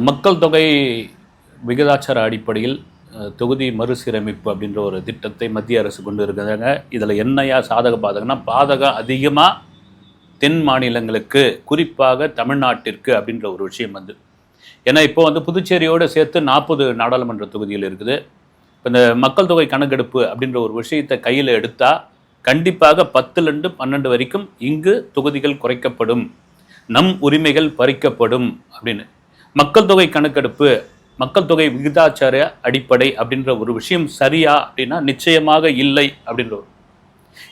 மக்கள் தொகை விகிதாச்சார அடிப்படையில் தொகுதி மறுசீரமைப்பு அப்படின்ற ஒரு திட்டத்தை மத்திய அரசு கொண்டு இருக்கிறாங்க. இதில் என்னையா சாதக பாதகம்னா பாதகம் அதிகமாக தென் மாநிலங்களுக்கு குறிப்பாக தமிழ்நாட்டிற்கு அப்படின்ற ஒரு விஷயம் வந்து. ஏன்னா இப்போ வந்து புதுச்சேரியோடு சேர்த்து நாற்பது நாடாளுமன்ற தொகுதிகள் இருக்குது. இப்போ இந்த மக்கள் தொகை கணக்கெடுப்பு அப்படின்ற ஒரு விஷயத்தை கையில் எடுத்தால் கண்டிப்பாக பத்துலேருந்து பன்னெண்டு வரைக்கும் இங்கு தொகுதிகள் குறைக்கப்படும். நம் உரிமைகள் பறிக்கப்படும் அப்படின்னு. மக்கள் தொகை கணக்கெடுப்பு மக்கள் தொகை விகிதாச்சார அடிப்படை அப்படின்ற ஒரு விஷயம் சரியா அப்படின்னா நிச்சயமாக இல்லை அப்படின்ற ஒரு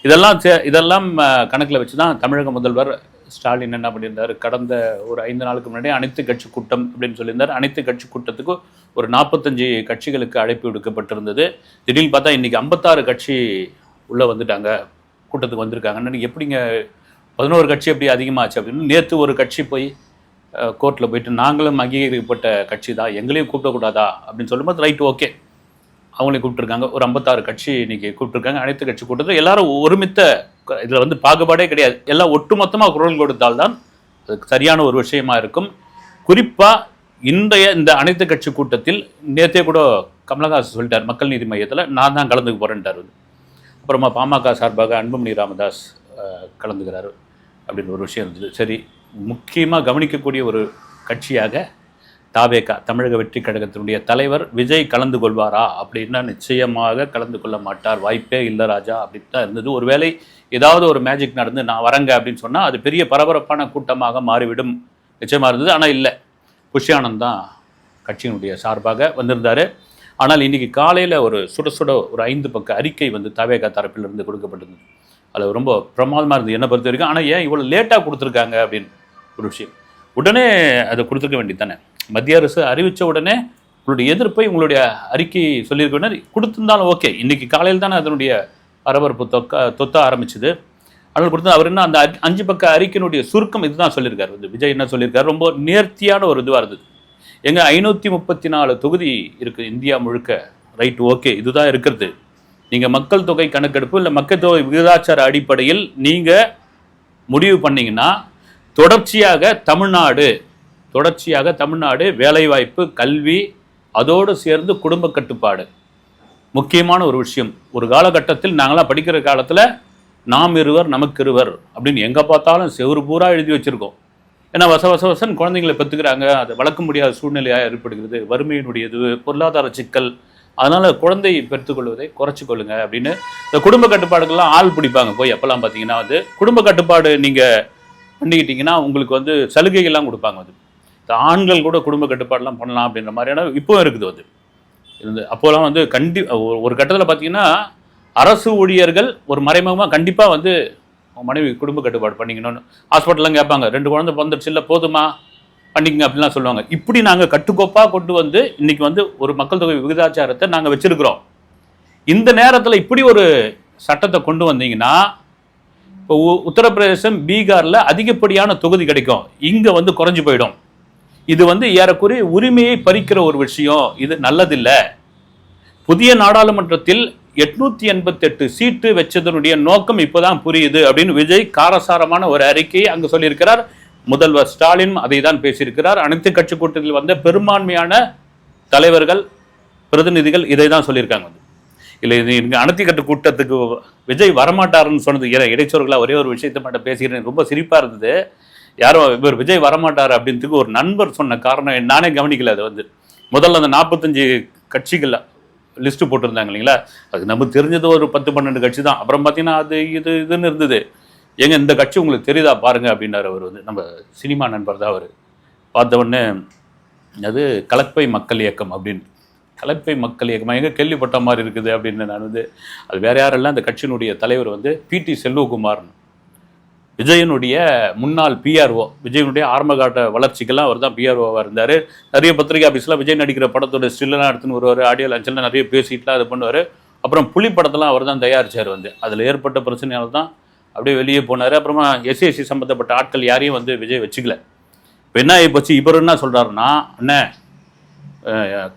இதெல்லாம் சே- இதெல்லாம் கணக்கில் வச்சு தான் தமிழக முதல்வர் ஸ்டாலின் என்ன பண்ணியிருந்தார்? கடந்த ஒரு ஐந்து நாளுக்கு முன்னாடி அனைத்து கட்சி கூட்டம் அப்படின்னு சொல்லியிருந்தார். அனைத்து கட்சி கூட்டத்துக்கு ஒரு நாற்பத்தஞ்சு கட்சிகளுக்கு அழைப்பு விடுக்கப்பட்டிருந்தது. திடீர்னு பார்த்தா இன்னைக்கு ஐம்பத்தாறு கட்சி உள்ளே வந்துட்டாங்க. கூட்டத்துக்கு வந்திருக்காங்கன்னு எப்படிங்க பதினோரு கட்சி எப்படி அதிகமாச்சு அப்படின்னு நேற்று ஒரு கட்சி போய் கோர்ட்டில் போயிட்டு நாங்களும் அங்கீகரிக்கப்பட்ட கட்சி தான். எங்களையும் கூப்பிடக்கூடாதா? அப்படின்னு சொல்லும்போது ரைட் ஓகே. அவங்களையும் கூப்பிட்டுருக்காங்க. ஒரு ஐம்பத்தாறு கட்சி இன்னைக்கு கூப்பிட்டுருக்காங்க. அனைத்து கட்சி கூட்டத்தில் எல்லாரும் ஒருமித்த இதில் வந்து பாகுபாடே கிடையாது. எல்லாம் ஒட்டுமொத்தமாக குரல் கொடுத்தால்தான் அது சரியான ஒரு விஷயமா இருக்கும். குறிப்பாக இன்றைய இந்த அனைத்து கட்சி கூட்டத்தில் நேற்றே கூட கமலஹாசன் சொல்லிட்டார் மக்கள் நீதி மையத்தில் நான் தான் கலந்துக்க போகிறேன்ட்டார் அப்புறமா பாமக சார்பாக அன்புமணி ராமதாஸ் கலந்துக்கிறாரு. அப்படின்னு ஒரு விஷயம் இருந்தது. சரி முக்கியமாக கவனிக்கக்கூடிய ஒரு கட்சியாக தாவேகா தமிழக வெற்றி கழகத்தினுடைய தலைவர் விஜய் கலந்து கொள்வாரா? அப்படின்னா நிச்சயமாக கலந்து கொள்ள மாட்டார். வாய்ப்பே இல்லை ராஜா. அப்படின்னு தான் இருந்தது. ஒருவேளை ஏதாவது ஒரு மேஜிக் நடந்து நான் வரங்க அப்படின்னு சொன்னால் அது பெரிய பரபரப்பான கூட்டமாக மாறிவிடும். நிச்சயமாக இருந்தது. ஆனால் இல்லை. புஷியானந்த் தான் கட்சியினுடைய சார்பாக வந்திருந்தார். ஆனால் இன்னைக்கு காலையில் ஒரு சுட சுட ஒரு ஐந்து பக்க அறிக்கை வந்து தவேகா தரப்பிலிருந்து கொடுக்கப்பட்டிருந்தது. அது ரொம்ப பிரமாதமாக இருந்தது. என்னை பொறுத்த வரைக்கும். ஆனால் ஏன் இவ்வளோ லேட்டாக கொடுத்துருக்காங்க அப்படின்னு ஒரு விஷயம். உடனே அதை கொடுத்துருக்க வேண்டியது தானே மத்திய அரசு அறிவித்த உடனே உங்களுடைய எதிர்ப்பை உங்களுடைய அறிக்கை சொல்லியிருக்க வேண்டியது. கொடுத்துருந்தாலும் ஓகே. இன்னைக்கு காலையில் தானே அதனுடைய பரபரப்பு தொக்க தொத்த ஆரம்பிச்சுது. அதனால் கொடுத்து அவர் என்ன அந்த அஞ்சு பக்க அறிக்கையினுடைய சுருக்கம் இதுதான் சொல்லியிருக்காரு. வந்து விஜய் என்ன சொல்லியிருக்காரு? ரொம்ப நேர்த்தியான ஒரு இதுவாக இருந்தது. எங்கே ஐநூற்றி முப்பத்தி நாலு தொகுதி இருக்குது இந்தியா முழுக்க. Right okay. இதுதான் இருக்கிறது. நீங்கள் மக்கள் தொகை கணக்கெடுப்பு இல்லை மக்கள் தொகை விகிதாச்சார அடிப்படையில் நீங்கள் முடிவு பண்ணீங்கன்னா தொடர்ச்சியாக தமிழ்நாடு தொடர்ச்சியாக தமிழ்நாடு வேலைவாய்ப்பு கல்வி அதோடு சேர்ந்து குடும்ப கட்டுப்பாடு. முக்கியமான ஒரு விஷயம் ஒரு காலகட்டத்தில் நாங்களாம் படிக்கிற காலத்தில் நாம் இருவர் நமக்கு இருவர் அப்படின்னு எங்கே பார்த்தாலும் செவுரு பூரா எழுதி வச்சுருக்கோம். ஏன்னா வச வச வசன் குழந்தைங்களை பெற்றுக்கிறாங்க அதை வளர்க்க முடியாத சூழ்நிலையாக ஏற்படுகிறது வறுமையினுடையது பொருளாதார சிக்கல். அதனால் குழந்தை பெற்றுக்கொள்வதை குறைச்சிக்கொள்ளுங்க அப்படின்னு இந்த குடும்ப கட்டுப்பாடுகள்லாம் ஆள் பிடிப்பாங்க. போய் அப்போல்லாம் பார்த்தீங்கன்னா வந்து குடும்ப கட்டுப்பாடு நீங்கள் பண்ணிக்கிட்டிங்கன்னா உங்களுக்கு வந்து சலுகைகள்லாம் கொடுப்பாங்க அது. ஆண்கள் கூட குடும்ப கட்டுப்பாடெலாம் பண்ணலாம் அப்படின்ற மாதிரியான இப்போ இருக்குது அது. இருந்து அப்போலாம் வந்து கண்டி ஒரு- கட்டத்தில் பார்த்தீங்கன்னா அரசு ஊழியர்கள் ஒரு மறைமுகமாக கண்டிப்பாக வந்து மனைவி குடும்ப கட்டுப்பாடு பண்ணிக்கணும்னு ஹாஸ்பிட்டல்லாம் கேட்பாங்க. ரெண்டு குழந்தை பிறந்துருச்சு இல்லை போதுமா? பண்ணிக்கங்க அப்படிலாம் சொல்லுவாங்க. இப்படி நாங்கள் கட்டுக்கோப்பாக கொண்டு வந்து இன்றைக்கி வந்து ஒரு மக்கள் தொகை விகிதாச்சாரத்தை நாங்கள் வச்சுருக்குறோம். இந்த நேரத்தில் இப்படி ஒரு சட்டத்தை கொண்டு வந்தீங்கன்னா இப்போ உ- உத்தரப்பிரதேசம் பீகாரில் அதிகப்படியான தொகுதி கிடைக்கும். இங்கே வந்து குறைஞ்சி போயிடும். இது வந்து ஏறக்குறைய உரிமையை பறிக்கிற ஒரு விஷயம். இது நல்லதில்லை. புதிய நாடாளுமன்றத்தில் எட்நூத்தி எண்பத்தெட்டு சீட்டு வச்சதனுடைய நோக்கம் இப்போதான் புரியுது அப்படின்னு விஜய் காரசாரமான ஒரு அறிக்கையை அங்கு சொல்லியிருக்கிறார். முதல்வர் ஸ்டாலின் அதை தான் பேசியிருக்கிறார். அனைத்து கட்சி கூட்டத்தில் வந்த பெரும்பான்மையான தலைவர்கள் பிரதிநிதிகள் இதை தான் சொல்லியிருக்காங்க. வந்து இல்லை இது இங்கே அனைத்து கட்ட கூட்டத்துக்கு விஜய் வரமாட்டாருன்னு சொன்னது இட- இடைச்சோர்களாக ஒரே ஒரு விஷயத்தை மட்டும் பேசிக்கிறேன். ரொம்ப சிரிப்பாக இருந்தது. யாரோ இவர் விஜய் வரமாட்டார் அப்படின்றதுக்கு ஒரு நண்பர் சொன்ன காரணம் நானே கவனிக்கல அது வந்து. முதல்ல அந்த நாற்பத்தஞ்சு கட்சிகள் லிஸ்ட்டு போட்டிருந்தாங்க இல்லைங்களா? அது நமக்கு தெரிஞ்சது ஒரு பத்து பன்னெண்டு கட்சி தான். அப்புறம் பார்த்தீங்கன்னா அது இது இதுன்னு இருந்தது. ஏங்க இந்த கட்சி உங்களுக்கு தெரியுதா? பாருங்க அப்படின்னாரு அவர் வந்து. நம்ம சினிமா நண்பர் தான் அவர். பார்த்த உடனே அது கலப்பை மக்கள் இயக்கம் அப்படின்னு. கலப்பை மக்கள் இயக்கமாக எங்கே கேள்விப்பட்ட மாதிரி இருக்குது அப்படின்னு நான் வந்து அது வேற யாரெல்லாம் அந்த கட்சியினுடைய தலைவர் வந்து பிடி செல்வகுமார்னு. விஜயனுடைய முன்னாள் பிஆர்ஓ விஜயனுடைய ஆரம்பகாட்ட வளர்ச்சிக்கெல்லாம் அவர் தான் பிஆர்ஓவாக இருந்தார். நிறைய பத்திரிகை ஆஃபீஸ்லாம் விஜய் நடிக்கிற படத்தோட ஸ்டில்லாம் எடுத்துன்னு வருவார் ஆடியோ லஞ்செல்லாம் நிறைய பேசிட்டுலாம் அது பண்ணுவார். அப்புறம் புலி படத்தெல்லாம் அவர் தான் தயாரிச்சார் வந்து. அதில் ஏற்பட்ட பிரச்சனையால் தான் அப்படியே வெளியே போனார். அப்புறமா எஸ்சிஎஸ்சி சம்மந்தப்பட்ட ஆட்கள் யாரையும் வந்து விஜய் வச்சுக்கல. இப்போ என்ன ஆகி போச்சு? இவர் என்ன சொல்கிறாருன்னா அண்ணே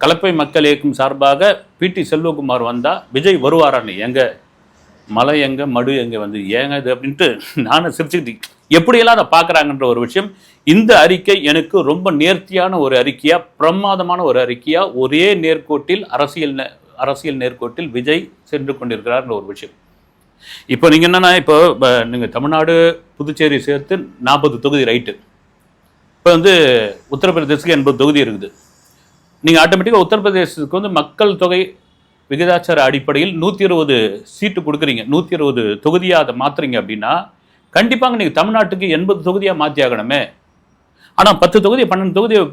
கலப்பை மக்கள் இயக்கம் சார்பாக பிடி செல்வகுமார் வந்தால் விஜய் வருவாரான்னு எங்கே? மலை எங்கே? மடு எங்கே வந்து? ஏங்க இது அப்படின்ட்டு நானும் சிரிச்சுக்கிட்டு எப்படியெல்லாம் அதை பார்க்குறாங்கன்ற ஒரு விஷயம். இந்த அறிக்கை எனக்கு ரொம்ப நேர்த்தியான ஒரு அறிக்கையாக பிரமாதமான ஒரு அறிக்கையாக ஒரே நேர்கோட்டில் அரசியல் அரசியல் நேர்கோட்டில் விஜய் சென்று கொண்டிருக்கிறார்ன்ற ஒரு விஷயம். இப்போ நீங்கள் என்னன்னா இப்போ நீங்கள் தமிழ்நாடு புதுச்சேரி சேர்த்து நாற்பது தொகுதி ரைட்டு. இப்போ வந்து உத்தரப்பிரதேசத்துக்கு எண்பது தொகுதி இருக்குது. நீங்கள் ஆட்டோமேட்டிக்காக உத்தரப்பிரதேசத்துக்கு வந்து மக்கள் தொகை விகிதாச்சார அடிப்படையில் நூற்றி இருபது சீட்டு கொடுக்குறீங்க. நூற்றி இருபது தொகுதியாக அதை மாற்றுறீங்க அப்படின்னா கண்டிப்பாக நீங்கள் தமிழ்நாட்டுக்கு எண்பது தொகுதியாக மாற்றி ஆகணுமே. ஆனால் பத்து தொகுதி பன்னெண்டு தொகுதியை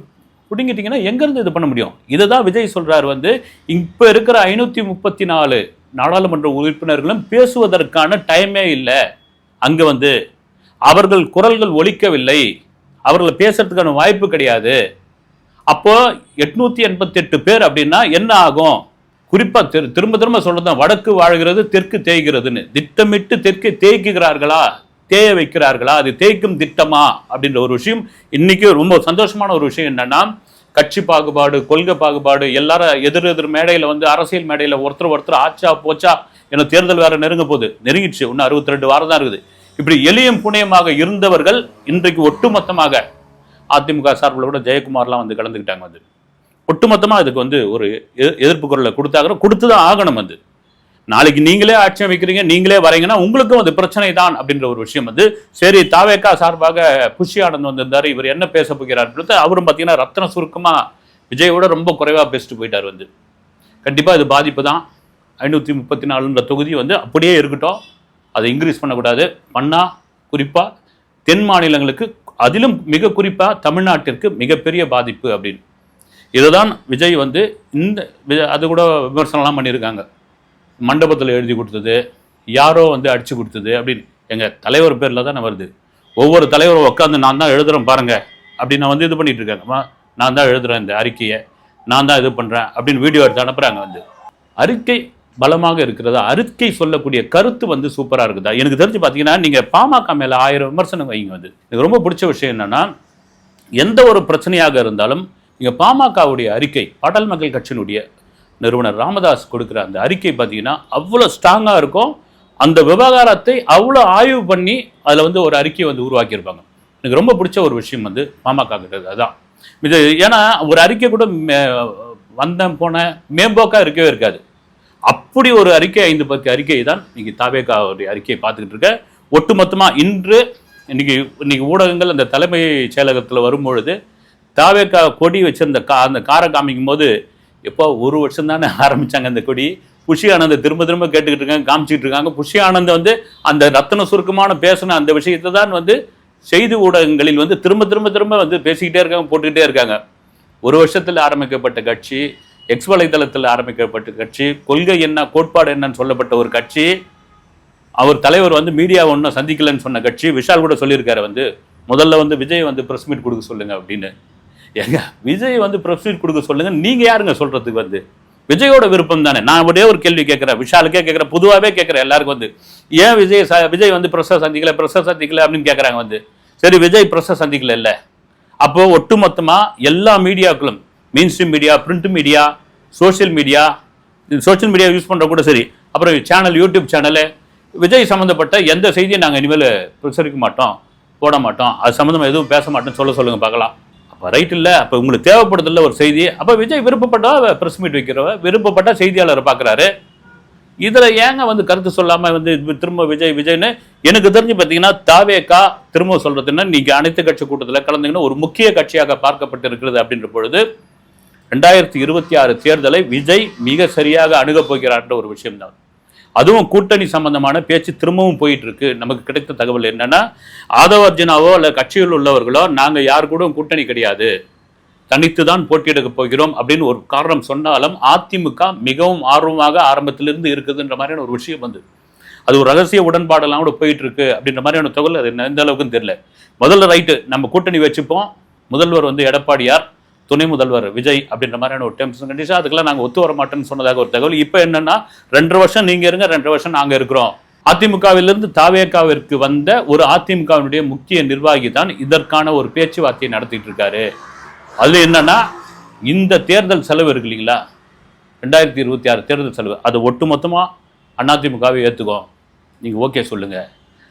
பிடிங்கிட்டிங்கன்னா எங்கேருந்து இது பண்ண முடியும்? இதை தான் விஜய் சொல்கிறார் வந்து இப்போ இருக்கிற ஐநூற்றி முப்பத்தி நாலு நாடாளுமன்ற உறுப்பினர்களும் பேசுவதற்கான டைமே இல்லை. அங்கே வந்து அவர்கள் குரல்கள் ஒழிக்கவில்லை அவர்களை பேசுறதுக்கான வாய்ப்பு கிடையாது. அப்போ எட்நூத்தி எண்பத்தெட்டு பேர் அப்படின்னா என்ன ஆகும்? குறிப்பா திரு திரும்ப திரும்ப சொல்றது வடக்கு வாழ்கிறது தெற்கு தேய்கிறதுன்னு. திட்டமிட்டு தெற்கை தேய்க்குகிறார்களா தேய வைக்கிறார்களா? அது தேய்க்கும் திட்டமா? அப்படின்ற ஒரு விஷயம். இன்னைக்கு ரொம்ப சந்தோஷமான ஒரு விஷயம் என்னன்னா கட்சி பாகுபாடு கொள்கை பாகுபாடு எல்லாரும் எதிர் எதிர் மேடையில வந்து அரசியல் மேடையில ஒருத்தர் ஒருத்தர் ஆச்சா போச்சா என தேர்தல் வேற நெருங்க போகுது. நெருங்கிடுச்சு. இன்னும் அறுபத்தி ரெண்டு வாரம் தான் இருக்குது. இப்படி எளியும் புனையமாக இருந்தவர்கள் இன்றைக்கு ஒட்டுமொத்தமாக அதிமுக சார்பில் கூட ஜெயக்குமார்லாம் வந்து கலந்துக்கிட்டாங்க வந்து ஒட்டுமொத்தமாக அதுக்கு வந்து ஒரு எ- எதிர்ப்பு குரலை கொடுத்தாகணும் கொடுத்து தான் ஆகணும் வந்து நாளைக்கு நீங்களே ஆட்சி அமைக்கிறீங்க நீங்களே வரீங்கன்னா உங்களுக்கும் அது பிரச்சனை தான் அப்படின்ற ஒரு விஷயம் வந்து சரி தாவேக்கா சார்பாக புஷி ஆனந்த் வந்திருந்தார் இவர் என்ன பேச போகிறார் அவரும் பார்த்தீங்கன்னா ரத்தன சுருக்கமாக விஜயோட ரொம்ப குறைவாக பேசிட்டு போயிட்டார் வந்து. கண்டிப்பாக இது பாதிப்பு தான் ஐநூற்றி முப்பத்தி நாலுன்ற தொகுதி வந்து அப்படியே இருக்கட்டும். அதை இன்க்ரீஸ் பண்ணக்கூடாது. பண்ணால் குறிப்பாக தென் மாநிலங்களுக்கு அதிலும் மிக குறிப்பாக தமிழ்நாட்டிற்கு மிகப்பெரிய பாதிப்பு அப்படின்னு. இதுதான் விஜய் வந்து இந்த அது கூட விமர்சனம்லாம் பண்ணியிருக்காங்க. மண்டபத்தில் எழுதி கொடுத்தது யாரோ வந்து அடித்து கொடுத்தது அப்படின்னு. எங்கள் தலைவர் பேரில் தானே வருது. ஒவ்வொரு தலைவரும் உட்காந்து நான் தான் எழுதுகிறேன் பாருங்கள் அப்படின்னு நான் வந்து இது பண்ணிகிட்டு இருக்காங்கம்மா நான் தான் எழுதுகிறேன் இந்த அறிக்கையை. நான் தான் இது பண்ணுறேன் அப்படின்னு வீடியோ எடுத்து அனுப்புகிறாங்க வந்து. அறிக்கை பலமாக இருக்கிறதா. அறிக்கை சொல்லக்கூடிய கருத்து வந்து சூப்பராக இருக்குதா? எனக்கு தெரிஞ்சு பார்த்தீங்கன்னா நீங்கள் பாமக மேலே ஆயிரம் விமர்சனம் வைங்க வந்து எனக்கு ரொம்ப பிடிச்ச விஷயம் என்னன்னா எந்த ஒரு பிரச்சனையாக இருந்தாலும் நீங்கள் பாமகவுடைய அறிக்கை பாடல் மக்கள் கட்சியினுடைய நிறுவனர் ராமதாஸ் கொடுக்குற அந்த அறிக்கை பார்த்தீங்கன்னா அவ்வளோ ஸ்ட்ராங்காக இருக்கும் அந்த விவகாரத்தை அவ்வளோ ஆய்வு பண்ணி அதில் வந்து ஒரு அறிக்கையை வந்து உருவாக்கியிருப்பாங்க. எனக்கு ரொம்ப பிடிச்ச ஒரு விஷயம் வந்து பாமக கிட்டது அதுதான் இது ஏன்னா ஒரு அறிக்கை கூட மே- வந்தேன் போன மேம்போக்காக இருக்கவே இருக்காது. அப்படி ஒரு அறிக்கை ஐந்து பத்து அறிக்கை தான் இன்னைக்கு தாவேகாவுடைய அறிக்கையை பார்த்துக்கிட்டு இருக்க. ஒட்டுமொத்தமாக இன்று இன்னைக்கு இன்னைக்கு ஊடகங்கள் அந்த தலைமை செயலகத்தில் வரும்பொழுது தாவேக்கா கொடி வச்சிருந்த கா அந்த காரை காமிக்கும் போது எப்போ ஒரு வருஷம் தானே ஆரம்பித்தாங்க அந்த கொடி. புஷி ஆனந்த திரும்ப திரும்ப கேட்டுக்கிட்டு இருக்காங்க காமிச்சிட்டு இருக்காங்க. புஷி ஆனந்த் வந்து அந்த ரத்தன சுருக்கமான பேசின அந்த விஷயத்தை தான் வந்து செய்தி ஊடகங்களில் வந்து திரும்ப திரும்ப திரும்ப வந்து பேசிக்கிட்டே இருக்காங்க போட்டுக்கிட்டே இருக்காங்க. ஒரு வருஷத்தில் ஆரம்பிக்கப்பட்ட கட்சி எக்ஸ் வலைதளத்தில் ஆரம்பிக்கப்பட்ட கட்சி கொள்கை என்ன கோட்பாடு என்னன்னு சொல்லப்பட்ட ஒரு கட்சி அவர் தலைவர் வந்து மீடியா ஒன்றும் சந்திக்கலன்னு சொன்ன கட்சி விஷால் கூட சொல்லியிருக்காரு வந்து முதல்ல வந்து விஜய் வந்து ப்ரெஸ் மீட் கொடுக்க சொல்லுங்க அப்படின்னு. ஏங்க விஜய் வந்து ப்ரெஸ் மீட் கொடுக்க சொல்லுங்க நீங்க யாருங்க சொல்றதுக்கு வந்து? விஜயோட விருப்பம் தானே? நான் அப்படியே ஒரு கேள்வி கேட்குறேன் விஷாலுக்கே கேட்குறேன் பொதுவாகவே கேட்குறேன் எல்லாருக்கும் வந்து ஏன் விஜய் ச- விஜய் வந்து ப்ரெஸ்ஸை சந்திக்கல ப்ரெஸ்ஸை சந்திக்கல அப்படின்னு கேட்குறாங்க வந்து. சரி விஜய் ப்ரெஸ்ஸை சந்திக்கல இல்லை. அப்போது ஒட்டுமொத்தமாக எல்லா மீடியாக்களும் main stream media print media social media social media use பண்ணுற கூட சரி. அப்புறம் சேனல் யூடியூப் சேனலு விஜய் சம்மந்தப்பட்ட எந்த செய்தியும் நாங்கள் இனிமேல் பிரசரிக்க மாட்டோம் போட மாட்டோம். அது சம்மந்தமாக எதுவும் பேச மாட்டோம்னு சொல்ல சொல்லுங்கள் பார்க்கலாம். அப்போ ரைட் இல்லை அப்போ உங்களுக்கு தேவைப்படுதில்ல ஒரு செய்தி. அப்போ விஜய் விருப்பப்பட்டா ப்ரெஸ் மீட் வைக்கிறவ விருப்பப்பட்ட செய்தியாளரை பார்க்குறாரு இதில் ஏங்க வந்து கருத்து சொல்லாமல் வந்து திரும்ப விஜய் விஜய்னு? எனக்கு தெரிஞ்சு பார்த்தீங்கன்னா தாவேக்கா திரும்ப சொல்கிறதுன்னா நீங்கள் அனைத்து கட்சி கூட்டத்தில் கலந்துங்கன்னா ஒரு முக்கிய கட்சியாக பார்க்கப்பட்டு இருக்கிறது அப்படின்ற பொழுது ரெண்டாயிரத்தி இருபத்தி ஆறு தேர்தலை விஜய் மிக சரியாக அணுகப் போகிறார்ன்ற ஒரு விஷயம்தான். அதுவும் கூட்டணி சம்பந்தமான பேச்சு திரும்பவும் போயிட்டு இருக்கு நமக்கு கிடைத்த தகவல் என்னன்னா ஆதவ அர்ஜுனாவோ அல்ல கட்சியில் உள்ளவர்களோ நாங்க யார் கூட கூட்டணி கிடையாது. தனித்து தான் போட்டியிடப் போகிறோம் அப்படின்னு ஒரு காரணம் சொன்னாலும் அதிமுக மிகவும் ஆர்வமாக ஆரம்பத்திலிருந்து இருக்குதுன்ற மாதிரியான ஒரு விஷயம் வந்து அது ஒரு ரகசிய உடன்பாடெல்லாம் கூட போயிட்டு இருக்கு அப்படின்ற மாதிரியான தகவல் அது எந்த அளவுக்குன்னு தெரியல. முதல்ல ரைட்டு நம்ம கூட்டணி வச்சுப்போம். முதல்வர் வந்து எடப்பாடியார் துணை முதல்வர் விஜய் அப்படின்ற மாதிரியான ஒரு டெம்ஸ் கண்டிஷன் அதுக்கெல்லாம் நாங்கள் ஒத்து வர மாட்டேன்னு சொன்னதாக ஒரு தகவல். இப்போ என்னன்னா ரெண்டரை வருஷம் நீங்க இருங்க ரெண்டரை வருஷம் நாங்கள் இருக்கிறோம். அதிமுகவிலிருந்து தாவேக்காவிற்கு வந்த ஒரு அதிமுகவினுடைய முக்கிய நிர்வாகி தான் இதற்கான ஒரு பேச்சுவார்த்தையை நடத்திட்டு இருக்காரு. அது என்னன்னா இந்த தேர்தல் செலவு இருக்கு இல்லைங்களா? ரெண்டாயிரத்தி இருபத்தி ஆறு தேர்தல் செலவு. அது ஒட்டுமொத்தமாக அதிமுகவை ஏற்றுக்கும் நீங்கள் ஓகே சொல்லுங்கள்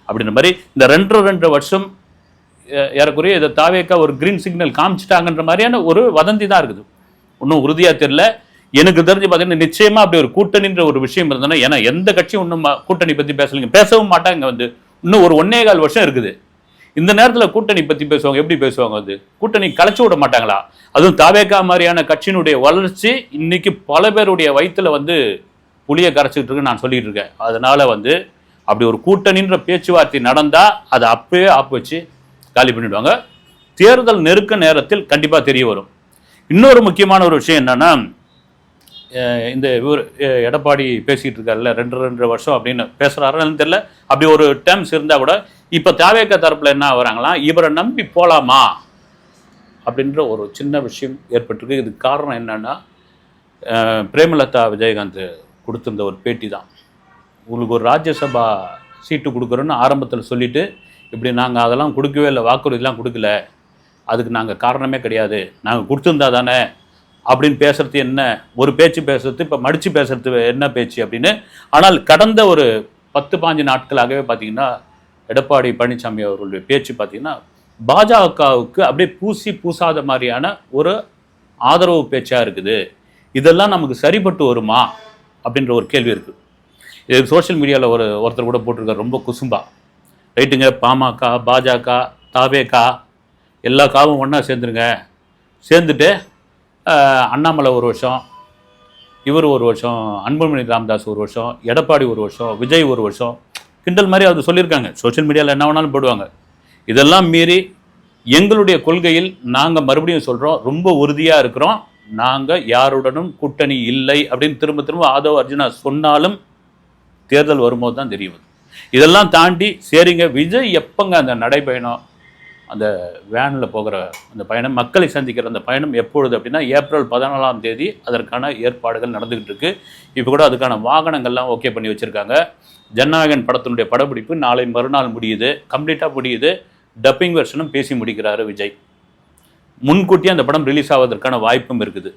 அப்படின்ற மாதிரி இந்த ரெண்டரை ரெண்டு வருஷம் ஏறக்குறைய இதை தாவேக்கா ஒரு கிரீன் சிக்னல் காமிச்சிட்டாங்கன்ற மாதிரியான ஒரு வதந்தி தான் இருக்குது. இன்னும் உறுதியாக தெரியல. எனக்கு தெரிஞ்சு பார்த்தீங்கன்னா நிச்சயமா அப்படி ஒரு கூட்டணின்ற ஒரு விஷயம் இருந்ததுன்னா ஏன்னா எந்த கட்சியும் இன்னும் கூட்டணி பற்றி பேசலைங்க. பேசவும் மாட்டாங்க வந்து. இன்னும் ஒரு ஒன்னே கால் வருஷம் இருக்குது. இந்த நேரத்தில் கூட்டணி பற்றி பேசுவாங்க எப்படி பேசுவாங்க வந்து கூட்டணி கலைச்சி விட மாட்டாங்களா? அதுவும் தாவேக்கா மாதிரியான கட்சியினுடைய வளர்ச்சி இன்னைக்கு பல பேருடைய வயிற்றில் வந்து புளியை கரைச்சிக்கிட்டு இருக்கு நான் சொல்லிட்டு இருக்கேன். அதனால வந்து அப்படி ஒரு கூட்டணின்ற பேச்சுவார்த்தை நடந்தால் அதை அப்பவே ஆப்பு வச்சு காலி பண்ணிடுவாங்க. தேர்தல் நெருக்க நேரத்தில் கண்டிப்பாக தெரிய வரும். இன்னொரு முக்கியமான ஒரு விஷயம் என்னன்னா இந்த இவர் எடப்பாடி பேசிகிட்டு இருக்காருல்ல ரெண்டு ரெண்டு வருஷம் அப்படின்னு பேசுகிறாருன்னு தெரியல. அப்படி ஒரு டேர்ம்ஸ் இருந்தால் கூட இப்போ தாவேக்க தரப்பில் என்ன வராங்களாம் இவரை நம்பி போகலாமா அப்படின்ற ஒரு சின்ன விஷயம் ஏற்பட்டிருக்கு. இதுக்கு காரணம் என்னன்னா பிரேமலதா விஜயகாந்த் கொடுத்துருந்த ஒரு பேட்டி தான் உங்களுக்கு ஒரு ராஜ்யசபா சீட்டு கொடுக்குறோன்னு ஆரம்பத்தில் சொல்லிட்டு இப்படி நாங்கள் அதெல்லாம் கொடுக்கவே இல்லை வாக்குறுதிலாம் கொடுக்கல. அதுக்கு நாங்கள் காரணமே கிடையாது. நாங்கள் கொடுத்துருந்தா தானே அப்படின்னு பேசுறது என்ன? ஒரு பேச்சு பேசுறது இப்போ மடித்து பேசுறது என்ன பேச்சு அப்படின்னு. ஆனால் கடந்த ஒரு பத்து பாஞ்சு நாட்களாகவே பார்த்தீங்கன்னா எடப்பாடி பழனிசாமி அவர்களுடைய பேச்சு பார்த்தீங்கன்னா பாஜகவுக்கு அப்படியே பூசி பூசாத மாதிரியான ஒரு ஆதரவு பேச்சாக இருக்குது. இதெல்லாம் நமக்கு சரிப்பட்டு வருமா? அப்படின்ற ஒரு கேள்வி இருக்குது இது சோஷியல் மீடியாவில் ஒரு ஒருத்தர் கூட போட்டிருக்காரு ரொம்ப குசும்பா. ரைட்டுங்க பாமக பாஜக தாவேகா எல்லா காவும் ஒன்றா சேர்ந்துருங்க. சேர்ந்துட்டு அண்ணாமலை ஒரு வருஷம் இவர் ஒரு வருஷம் அன்புமணி ராமதாஸ் ஒரு வருஷம் எடப்பாடி ஒரு வருஷம் விஜய் ஒரு வருஷம் கிண்டல் மாதிரி அது சொல்லியிருக்காங்க. சோஷியல் மீடியாவில் என்ன வேணாலும் போடுவாங்க. இதெல்லாம் மீறி எங்களுடைய கொள்கையில் நாங்கள் மறுபடியும் சொல்கிறோம் ரொம்ப உறுதியாக இருக்கிறோம். நாங்கள் யாருடனும் கூட்டணி இல்லை அப்படின்னு திரும்ப திரும்ப ஆதவ் அர்ஜுனா சொன்னாலும் தேர்தல் வரும்போது தான் தெரியும். இதெல்லாம் தாண்டி சரிங்க விஜய் எப்போங்க அந்த நடைப்பயணம் அந்த வேனில் போகிற அந்த பயணம் மக்களை சந்திக்கிற அந்த பயணம் எப்பொழுது அப்படின்னா ஏப்ரல் பதினாலாம் தேதி அதற்கான ஏற்பாடுகள் நடந்துக்கிட்டு இருக்குது இப்போ கூட அதுக்கான வாகனங்கள்லாம் ஓகே பண்ணி வச்சுருக்காங்க. ஜனநாயகன் படத்தினுடைய படப்பிடிப்பு நாளை மறுநாள் முடியுது. கம்ப்ளீட்டாக முடியுது. டப்பிங் வெர்ஷனும் பேசி முடிக்கிறாரு விஜய். முன்கூட்டியே அந்த படம் ரிலீஸ் ஆவதற்கான வாய்ப்பும் இருக்குது.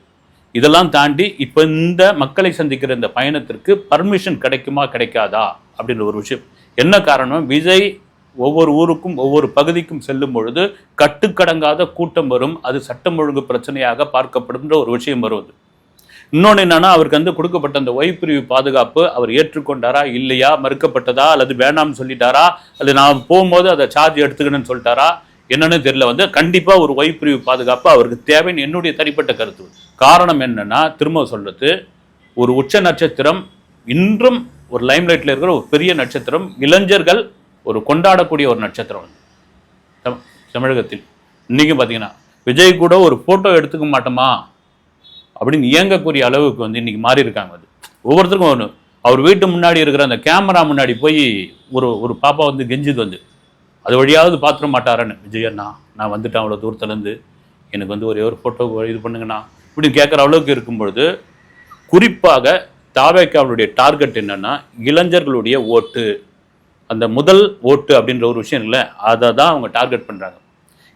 இதெல்லாம் தாண்டி இப்போ இந்த மக்களை சந்திக்கிற இந்த பயணத்திற்கு பர்மிஷன் கிடைக்குமா கிடைக்காதா அப்படின்ற ஒரு விஷயம். என்ன காரணம்? விஜய் ஒவ்வொரு ஊருக்கும் ஒவ்வொரு பகுதிக்கும் செல்லும் பொழுது கட்டுக்கடங்காத கூட்டம் வரும். அது சட்டம் ஒழுங்கு பிரச்சனையாக பார்க்கப்படுகின்ற ஒரு விஷயம் வருவது. இன்னொன்று என்னன்னா அவருக்கு வந்து கொடுக்கப்பட்ட அந்த ஒய் பிரிவு பாதுகாப்பு அவர் ஏற்றுக்கொண்டாரா இல்லையா மறுக்கப்பட்டதா அல்லது வேணாம்னு சொல்லிட்டாரா அல்லது நான் போகும்போது அதை சார்ஜ் எடுத்துக்கணும்னு சொல்லிட்டாரா என்னன்னு தெரியல. வந்து கண்டிப்பாக ஒரு ஒய் பிரிவு பாதுகாப்பு அவருக்கு தேவைன்னு என்னுடைய தனிப்பட்ட கருத்து. காரணம் என்னன்னா திரும்ப சொல்றது ஒரு உச்ச நட்சத்திரம் இன்றும் ஒரு லைம்லைட்ல இருக்கிற ஒரு பெரிய நட்சத்திரம் இளைஞர்கள் ஒரு கொண்டாடக்கூடிய ஒரு நட்சத்திரம். வந்து தம்- தமிழகத்தில். இன்றைக்கும் பார்த்தீங்கன்னா விஜய் கூட ஒரு ஃபோட்டோ எடுத்துக்க மாட்டோமா? அப்படின்னு இயங்கக்கூடிய அளவுக்கு வந்து இன்னைக்கு மாறி இருக்காங்க அது. ஒவ்வொருத்தருக்கும் ஒன்று அவர் வீட்டு முன்னாடி இருக்கிற அந்த கேமரா முன்னாடி போய் ஒரு ஒரு பாப்பா வந்து கெஞ்சுது வந்து. அது வழியாவது பார்த்துட மாட்டாரன்னு. விஜய் அண்ணா நான் வந்துட்டேன் அவ்வளோ தூரத்துலேருந்து. எனக்கு வந்து ஒரே ஒரு ஃபோட்டோ இது பண்ணுங்கண்ணா. இப்படி கேட்குற அளவுக்கு இருக்கும் பொழுது குறிப்பாக தாவேக்காவுடைய டார்கெட் என்னன்னா இளைஞர்களுடைய ஓட்டு. அந்த முதல் ஓட்டு அப்படின்ற ஒரு விஷயம் இல்லை அதை தான் அவங்க டார்கெட் பண்ணுறாங்க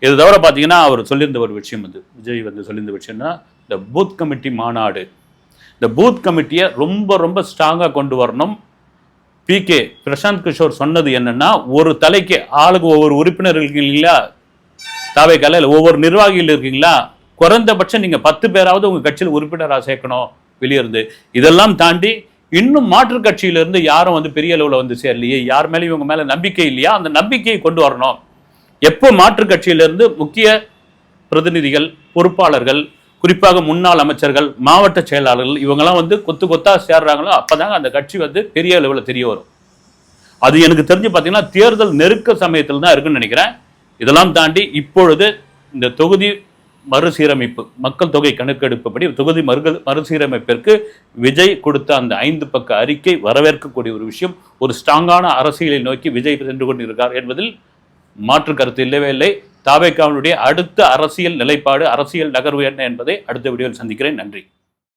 இது தவிர பார்த்தீங்கன்னா அவர் சொல்லியிருந்த ஒரு விஷயம் வந்து விஜய் வந்து சொல்லியிருந்த விஷயம்னா இந்த பூத் கமிட்டி மாநாடு. இந்த பூத் கமிட்டியை ரொம்ப ரொம்ப ஸ்ட்ராங்காக கொண்டு வரணும். பிகே பிரசாந்த் கிஷோர் சொன்னது என்னன்னா ஒரு தலைக்கு ஆளுக்கு ஒவ்வொரு உறுப்பினர் இருக்கீங்களா? தாவை கலையில் ஒவ்வொரு நிர்வாகிகள் இருக்கீங்களா? குறைந்தபட்சம் நீங்கள் பத்து பேராவது உங்கள் கட்சியில் உறுப்பினராக சேர்க்கணும். வெளியிருந்து இதெல்லாம் தாண்டி இன்னும் மாற்றுக் கட்சியிலிருந்து யாரும் வந்து பெரிய அளவில் வந்து சேரலையே. யார் மேலேயும் இவங்க மேலே நம்பிக்கை இல்லையா? அந்த நம்பிக்கையை கொண்டு வரணும். எப்போ மாற்றுக் கட்சியிலிருந்து முக்கிய பிரதிநிதிகள் பொறுப்பாளர்கள் குறிப்பாக முன்னாள் அமைச்சர்கள் மாவட்ட செயலாளர்கள் இவங்கெல்லாம் வந்து கொத்து கொத்தா சேர்றாங்களோ அப்பதாங்க அந்த கட்சி வந்து பெரிய அளவில் தெரிய வரும். அது எனக்கு தெரிஞ்சு பார்த்தீங்கன்னா தேர்தல் நெருக்க சமயத்தில் தான் இருக்குன்னு நினைக்கிறேன். இதெல்லாம் தாண்டி இப்பொழுது இந்த தொகுதி மறுசீரமைப்பு மக்கள் தொகை கணக்கெடுப்புப்படி தொகுதி மறு மறுசீரமைப்பிற்கு விஜய் கொடுத்த அந்த ஐந்து பக்க அறிக்கை வரவேற்கக்கூடிய ஒரு விஷயம். ஒரு ஸ்ட்ராங்கான அரசியலை நோக்கி விஜய் சென்று கொண்டிருக்கார் என்பதில் மாற்று கருத்து இல்லவே இல்லை. தாவேக்காவனுடைய அடுத்த அரசியல் நிலைப்பாடு அரசியல் நகர்வு என்ன என்பதை அடுத்த வீடியோவில் சந்திக்கிறேன். நன்றி.